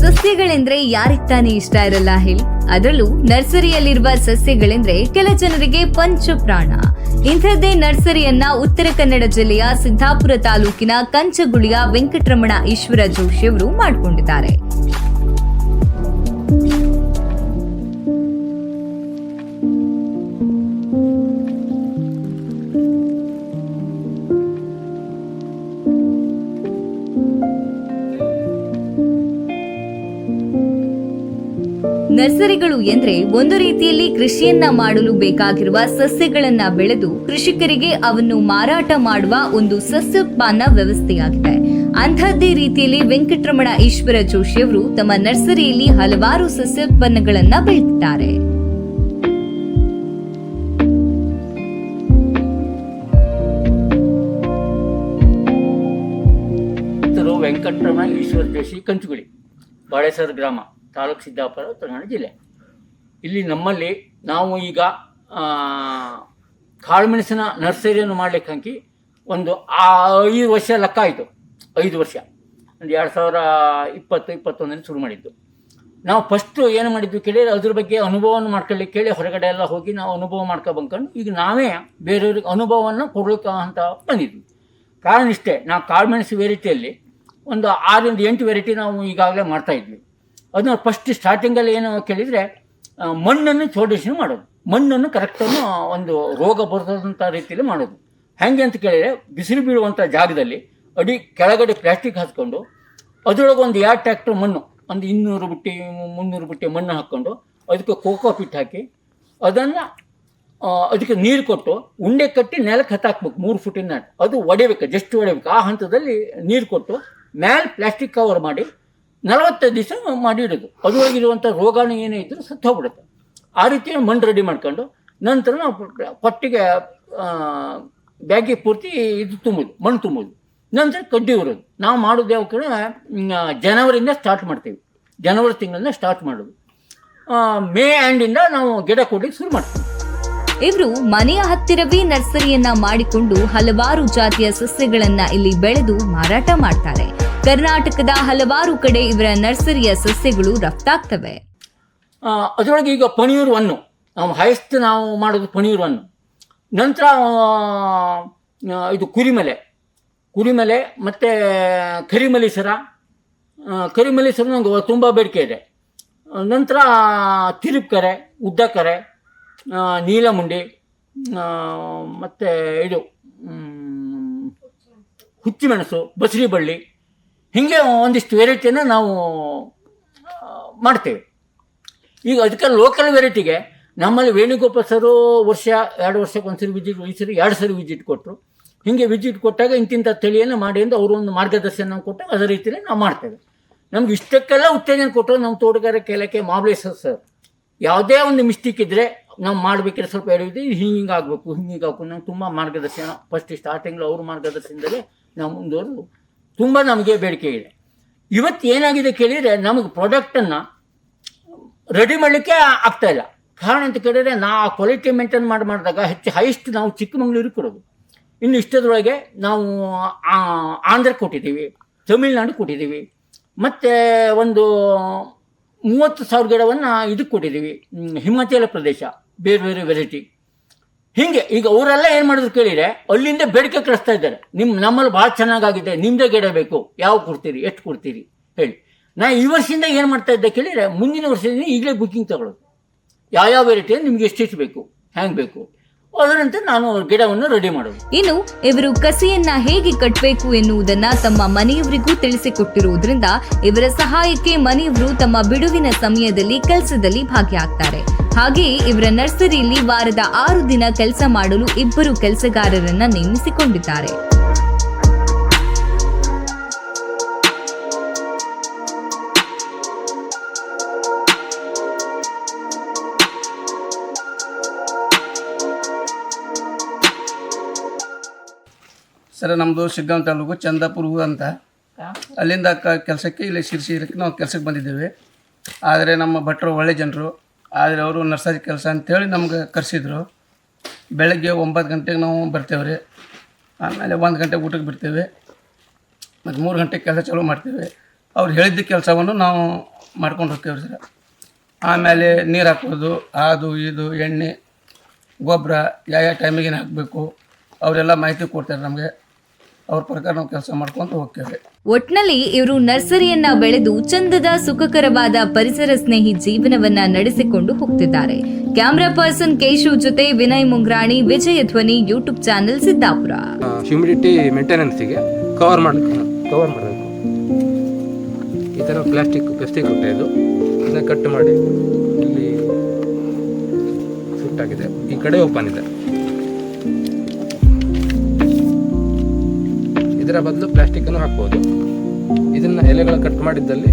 ಸಸ್ಯಗಳೆಂದ್ರೆ ಯಾರಿಗ್ ತಾನೇ ಇಷ್ಟ ಇರಲ್ಲ ಹೇಳಿ? ಅದರಲ್ಲೂ ನರ್ಸರಿಯಲ್ಲಿರುವ ಸಸ್ಯಗಳೆಂದ್ರೆ ಕೆಲ ಜನರಿಗೆ ಪಂಚಪ್ರಾಣ. ಇಂಥದ್ದೇ ನರ್ಸರಿಯನ್ನ ಉತ್ತರ ಕನ್ನಡ ಜಿಲ್ಲೆಯ ಸಿದ್ದಾಪುರ ತಾಲೂಕಿನ ಕಂಚಗುಳಿಯ ವೆಂಕಟರಮಣ ಈಶ್ವರ ಜೋಶಿಯವರು ಮಾಡಿಕೊಂಡಿದ್ದಾರೆ. ನರ್ಸರಿಗಳು ಎಂದ್ರೆ ಒಂದು ರೀತಿಯಲ್ಲಿ ಕೃಷಿಯನ್ನ ಮಾಡಲು ಬೇಕಾಗಿರುವ ಸಸ್ಯಗಳನ್ನ ಬೆಳೆದು ಕೃಷಿಕರಿಗೆ ಅವನ್ನು ಮಾರಾಟ ಮಾಡುವ ಒಂದು ಸಸ್ಯೋತ್ಪನ್ನ ವ್ಯವಸ್ಥೆಯಾಗಿದೆ. ಅಂಥದ್ದೇ ರೀತಿಯಲ್ಲಿ ವೆಂಕಟರಮಣ ಈಶ್ವರ ಜೋಶಿಯವರು ತಮ್ಮ ನರ್ಸರಿಯಲ್ಲಿ ಹಲವಾರು ಸಸ್ಯೋತ್ಪನ್ನಗಳನ್ನ ಬೆಳೆದಿದ್ದಾರೆ. ವೆಂಕಟರಮಣ ಈಶ್ವರ ಜೋಶಿ, ಕಂಚುಗುಳಿ, ಬಾಳೆಸರ್ ಗ್ರಾಮ. ತಾಲೂಕು ಸಿದ್ದಾಪುರ ಕನ್ನಡ ಜಿಲ್ಲೆ. ಇಲ್ಲಿ ನಮ್ಮಲ್ಲಿ ನಾವು ಈಗ ಕಾಳುಮೆಣಸಿನ ನರ್ಸರಿಯನ್ನು ಮಾಡಲಿಕ್ಕೆ ಹಾಕಿ ಒಂದು ಐದು ವರ್ಷ ಲೆಕ್ಕ ಆಯಿತು. ಐದು ವರ್ಷ. ಒಂದು ಎರಡು ಸಾವಿರ ಇಪ್ಪತ್ತು, ಇಪ್ಪತ್ತೊಂದರಲ್ಲಿ ಶುರು ಮಾಡಿದ್ದು. ನಾವು ಫಸ್ಟು ಏನು ಮಾಡಿದ್ವಿ ಕೇಳಿ ಅದ್ರ ಬಗ್ಗೆ ಅನುಭವವನ್ನು ಮಾಡ್ಕೊಳ್ಳಿ ಕೇಳಿ ಹೊರಗಡೆ ಎಲ್ಲ ಹೋಗಿ ನಾವು ಅನುಭವ ಮಾಡ್ಕೊಂಡು ಬಂದ್ಕೊಂಡು ಈಗ ನಾವೇ ಬೇರೆಯವ್ರಿಗೆ ಅನುಭವವನ್ನು ಕೊಡಲಿಕ್ಕೆ ಅಂತ ಬಂದಿದ್ವಿ. ಕಾರಣ ಇಷ್ಟೇ, ನಾವು ಕಾಳುಮೆಣಸು ವೆರೈಟಿಯಲ್ಲಿ ಒಂದು ಆರರಿಂದ ಎಂಟು ವೆರೈಟಿ ನಾವು ಈಗಾಗಲೇ ಮಾಡ್ತಾ ಇದ್ವಿ. ಅದನ್ನ ಫಸ್ಟ್ ಸ್ಟಾರ್ಟಿಂಗಲ್ಲಿ ಏನು ಕೇಳಿದರೆ ಮಣ್ಣನ್ನು ಚೋಡಿಷನ್ ಮಾಡೋದು. ಮಣ್ಣನ್ನು ಕರೆಕ್ಟನ್ನು ಒಂದು ರೋಗ ಬರ್ತದಂಥ ರೀತಿಯಲ್ಲಿ ಮಾಡೋದು. ಹೆಂಗೆ ಅಂತ ಕೇಳಿದರೆ, ಬಿಸಿಲು ಬೀಳುವಂಥ ಜಾಗದಲ್ಲಿ ಅಡಿ ಕೆಳಗಡೆ ಪ್ಲಾಸ್ಟಿಕ್ ಹಾಕ್ಕೊಂಡು ಅದರೊಳಗೆ ಒಂದು ಎರಡು ಟ್ಯಾಕ್ಟ್ರ್ ಮಣ್ಣು, ಒಂದು ಇನ್ನೂರು ಬುಟ್ಟಿ, ಮುನ್ನೂರು ಬುಟ್ಟಿ ಮಣ್ಣು ಹಾಕ್ಕೊಂಡು, ಅದಕ್ಕೆ ಕೋಕೋ ಪಿಟ್ ಹಾಕಿ, ಅದನ್ನು ಅದಕ್ಕೆ ನೀರು ಕೊಟ್ಟು ಉಂಡೆ ಕಟ್ಟಿ ನೆಲಕ್ಕೆ ಹತ್ತಾಕ್ಬೇಕು, ಮೂರು ಫುಟಿನ ಅದು ಒಡೆಯಬೇಕು ಜಸ್ಟ್ ಒಡೆಯಬೇಕು. ಆ ಹಂತದಲ್ಲಿ ನೀರು ಕೊಟ್ಟು, ಮ್ಯಾಲೆ ಪ್ಲಾಸ್ಟಿಕ್ ಕವರ್ ಮಾಡಿ ನಲವತ್ತೈದು ದಿವಸ ಮಾಡಿ ಇಡೋದು ಅದರೊಳಗಿರುವಂಥ ರೋಗಾಣು ಏನೇ ಇದ್ದರೂ ಸತ್ತು ಹೋಗ್ಬಿಡುತ್ತೆ. ಆ ರೀತಿ ಮಣ್ಣು ರೆಡಿ ಮಾಡ್ಕೊಂಡು ನಂತರ ನಾವು ಪಟ್ಟಿಗೆ ಬ್ಯಾಗಿ ಪೂರ್ತಿ ಇದು ತುಂಬೋದು, ಮಣ್ಣು ತುಂಬೋದು. ನಂತರ ಕಡ್ಡಿ ಉರೋದು. ನಾವು ಮಾಡೋದು ಯಾವ ಕಡೆ ಜನವರಿಯಿಂದ ಸ್ಟಾರ್ಟ್ ಮಾಡ್ತೀವಿ. ಜನವರಿ ತಿಂಗಳಿಂದ ಸ್ಟಾರ್ಟ್ ಮಾಡೋದು. ಮೇ ಆ್ಯಂಡಿಂದ ನಾವು ಗಿಡ ಕೊಡ್ಲಿಕ್ಕೆ ಶುರು ಮಾಡ್ತೀವಿ. ಇವರು ಮನೆಯ ಹತ್ತಿರವೇ ನರ್ಸರಿಯನ್ನ ಮಾಡಿಕೊಂಡು ಹಲವಾರು ಜಾತಿಯ ಸಸ್ಯಗಳನ್ನ ಇಲ್ಲಿ ಬೆಳೆದು ಮಾರಾಟ ಮಾಡ್ತಾರೆ. ಕರ್ನಾಟಕದ ಹಲವಾರು ಕಡೆ ಇವರ ನರ್ಸರಿಯ ಸಸ್ಯಗಳು ರಫ್ತಾಗ್ತವೆ. ಅದರೊಳಗೆ ಈಗ ಪನೀರ್ ಒನ್ನು ನಾವು ನಾವು ಮಾಡೋದು ಪನೀರ್ ಒನ್ನು ನಂತರ ಇದು ಕುರಿಮಲೆ. ಕುರಿಮಲೆ ಮತ್ತು ಕರಿಮಲೀಸರ ಕರಿಮಲಿಸರ ನಂಗೆ ತುಂಬ ಬೇಡಿಕೆ ಇದೆ. ನಂತರ ತಿರುಪ್ಕರೆ, ಉದ್ದಕರೆ ಕರೆ ನೀಲಮುಂಡಿ ಮತ್ತು ಇದು ಹುಚ್ಚಿಮೆಣಸು ಬಸರಿ ಬಳ್ಳಿ ಹೀಗೆ ಒಂದಿಷ್ಟು ವೆರೈಟಿಯನ್ನು ನಾವು ಮಾಡ್ತೇವೆ. ಈಗ ಅದಕ್ಕೆ ಲೋಕಲ್ ವೆರೈಟಿಗೆ ನಮ್ಮಲ್ಲಿ ವೇಣುಗೋಪಾಲ್ ಸರು ವರ್ಷ, ಎರಡು ವರ್ಷಕ್ಕೆ ಒಂದ್ಸರಿ ವಿಜಿಟ್ ಈ ಸರಿ ಎರಡು ಸರಿ ವಿಜಿಟ್ ಕೊಟ್ಟರು ಹೀಗೆ ವಿಸಿಟ್ ಕೊಟ್ಟಾಗ ಇಂತಿಂಥ ತಳಿಯನ್ನು ಮಾಡಿ ಅಂತ ಅವರು ಒಂದು ಮಾರ್ಗದರ್ಶನ ಕೊಟ್ಟು ಅದೇ ರೀತಿಯಲ್ಲಿ ನಾವು ಮಾಡ್ತೇವೆ. ನಮ್ಗೆ ಇಷ್ಟಕ್ಕೆಲ್ಲ ಉತ್ತೇಜನ ಕೊಟ್ಟರು ನಮ್ಮ ತೋಟಗಾರಿಕೆ ಇಲಾಖೆ ಮಾಬ್ಲೇಶ್ವರ್ ಸರ್. ಯಾವುದೇ ಒಂದು ಮಿಸ್ಟೇಕ್ ಇದ್ದರೆ ನಾವು ಮಾಡಬೇಕಿದ್ರೆ ಸ್ವಲ್ಪ ಹೇಳಿದ್ವಿ ಹಿಂಗೆ ಆಗಬೇಕು ಹಿಂಗೆ ಆಗಬೇಕು. ನಮ್ಗೆ ತುಂಬ ಮಾರ್ಗದರ್ಶನ. ಫಸ್ಟ್ ಸ್ಟಾರ್ಟಿಂಗ್ಲು ಅವ್ರ ಮಾರ್ಗದರ್ಶನದಲ್ಲಿ ನಾವು ಮುಂದುವರೆದು ತುಂಬ ನಮಗೆ ಬೇಡಿಕೆ ಇದೆ. ಇವತ್ತು ಏನಾಗಿದೆ ಕೇಳಿದರೆ ನಮಗೆ ಪ್ರಾಡಕ್ಟನ್ನು ರೆಡಿ ಮಾಡಲಿಕ್ಕೆ ಆಗ್ತಾ ಇಲ್ಲ. ಕಾರಣ ಅಂತ ಕೇಳಿದರೆ ನಾ ಕ್ವಾಲಿಟಿ ಮೇಂಟೈನ್ ಮಾಡಿ ಮಾಡಿದಾಗ ಹೆಚ್ಚು ಹೈಯೆಸ್ಟ್ ನಾವು ಚಿಕ್ಕಮಂಗ್ಳೂರಿಗೆ ಕೊಡೋದು. ಇನ್ನು ಇಷ್ಟದೊಳಗೆ ನಾವು ಆಂಧ್ರ ಕೊಟ್ಟಿದ್ದೀವಿ ತಮಿಳ್ನಾಡು ಕೊಟ್ಟಿದ್ದೀವಿ, ಮತ್ತು ಒಂದು ಮೂವತ್ತು ಸಾವಿರ ಗಿಡವನ್ನು ಇದಕ್ಕೆ ಕೊಟ್ಟಿದ್ದೀವಿ ಹಿಮಾಚಲ ಪ್ರದೇಶ, ಬೇರೆ ಬೇರೆ ವೆರೈಟಿ ಹೀಗೆ, ಈಗ ಅವರೆಲ್ಲ ಏನು ಮಾಡಿದ್ರು ಕೇಳಿದರೆ, ಅಲ್ಲಿಂದ ಬೇಡಿಕೆ ಕಳಿಸ್ತಾ ಇದ್ದಾರೆ. ನಿಮ್ಮ ನಮ್ಮಲ್ಲಿ ಭಾಳ ಚೆನ್ನಾಗಾಗಿದೆ ನಿಮ್ಮದೇ ಗಿಡ ಬೇಕು ಯಾವ ಕೊಡ್ತೀರಿ ಎಷ್ಟು ಕೊಡ್ತೀರಿ ಹೇಳಿ. ನಾ ಈ ವರ್ಷದಿಂದ ಏನು ಮಾಡ್ತಾ ಇದ್ದೆ ಕೇಳಿದರೆ, ಮುಂದಿನ ವರ್ಷದಿಂದ ಈಗಲೇ ಬುಕ್ಕಿಂಗ್ ತಗೊಳ್ಳೋದು. ಯಾವ್ಯಾವ ವೆರೈಟಿ ನಿಮ್ಗೆ ಎಷ್ಟೆಷ್ಟು ಬೇಕು, ಹ್ಯಾಂಗೆ ಬೇಕು. ಅದರಂತೆ ನಾನು ಗಿಡವನ್ನು ರೆಡಿ ಮಾಡೋದು. ಇನ್ನು, ಇವರು ಕಸಿಯನ್ನ ಹೇಗೆ ಕಟ್ಟಬೇಕು ಎನ್ನುವುದನ್ನ ತಮ್ಮ ಮನೆಯವರಿಗೂ ತಿಳಿಸಿಕೊಟ್ಟಿರುವುದರಿಂದ, ಇವರ ಸಹಾಯಕ್ಕೆ ಮನೆಯವರು ತಮ್ಮ ಬಿಡುವಿನ ಸಮಯದಲ್ಲಿ, ಕೆಲಸದಲ್ಲಿ ಭಾಗಿಯಾಗ್ತಾರೆ. ಹಾಗೆಯೇ ಇವರ ನರ್ಸರಿಯಲ್ಲಿ ವಾರದ ಆರು ದಿನ ಕೆಲಸ ಮಾಡಲು ಇಬ್ಬರು ಕೆಲಸಗಾರರನ್ನ ನೇಮಿಸಿಕೊಂಡಿದ್ದಾರೆ. ಸರ್ ನಮ್ಮದು ಶಿಗ್ಗಾಂವ್ ತಾಲೂಕು ಚಂದಾಪುರ ಅಂತ. ಅಲ್ಲಿಂದ ಕ ಕೆಲಸಕ್ಕೆ ಇಲ್ಲಿ ಶಿರ್ಸಿ ಇದಕ್ಕೆ ನಾವು ಕೆಲಸಕ್ಕೆ ಬಂದಿದ್ದೇವೆ. ಆದರೆ ನಮ್ಮ ಭಟ್ರು ಒಳ್ಳೆ ಜನರು. ಆದರೆ ಅವರು ನರ್ಸರಿ ಕೆಲಸ ಅಂತೇಳಿ ನಮ್ಗೆ ಕರೆಸಿದ್ರು. ಬೆಳಗ್ಗೆ ಒಂಬತ್ತು ಗಂಟೆಗೆ ನಾವು ಬರ್ತೇವೆ ರೀ ಆಮೇಲೆ ಒಂದು ಗಂಟೆಗೆ ಊಟಕ್ಕೆ ಬಿಡ್ತೇವೆ. ಮತ್ತು ಮೂರು ಗಂಟೆಗೆ ಕೆಲಸ ಚಾಲೂ ಮಾಡ್ತೇವೆ. ಅವ್ರು ಹೇಳಿದ್ದ ಕೆಲಸವನ್ನು ನಾವು ಮಾಡ್ಕೊಂಡು ಹೋಗ್ತೇವೆ ಸರ್. ಆಮೇಲೆ ನೀರು ಹಾಕೋದು ಅದು ಇದು ಎಣ್ಣೆ ಗೊಬ್ಬರ ಯಾವ ಯಾವ ಟೈಮಿಗೆ ಹಾಕಬೇಕು, ಅವರೆಲ್ಲ ಮಾಹಿತಿ ಕೊಡ್ತಾರೆ ನಮಗೆ. ಅವ್ರ ಪ್ರಕಾರ ನಾವು ಕೆಲಸ ಮಾಡ್ಕೊಂಡು ಹೋಗ್ತೇವೆ. ಒಟ್ನಲ್ಲಿ ಇವರು ನರ್ಸರಿಯನ್ನ ಬೆಳೆದು ಚಂದದ ಸುಖಕರವಾದ ಪರಿಸರ ಸ್ನೇಹಿ ಜೀವನವನ್ನ ನಡೆಸಿಕೊಂಡು ಹೋಗ್ತಿದ್ದಾರೆ. ಕ್ಯಾಮ್ರಾ ಪರ್ಸನ್ ಕೇಶು ಜೊತೆ Vinay Mungrani Vijaya Dhwani YouTube channel Siddapura. Humidity ಮೇಂಟೆನೆನ್ಸಿಗೆ cover ಮಾಡಿ ಕವರ್ ಮಾಡಬೇಕು. ಈ ಥರ ಪ್ಲಾಸ್ಟಿಕ್ ಪ್ಲಾಸ್ಟಿಕ್ ಕೊಟ್ಟೆ ಇದು. ಇದನ್ನ ಕಟ್ ಮಾಡಿ ಇಲ್ಲಿ ಸುಟ್ಟಾಗಿದೆ ಈ ಕಡೆ ಓಪನ್ ಇದೆ. ಇದರ ಬದಲು ಪ್ಲಾಸ್ಟಿಕ್ಕನ್ನು ಹಾಕಬಹುದು ಇದನ್ನ ಎಲೆಗಳ ಕಟ್ ಮಾಡಿದ್ದಲ್ಲಿ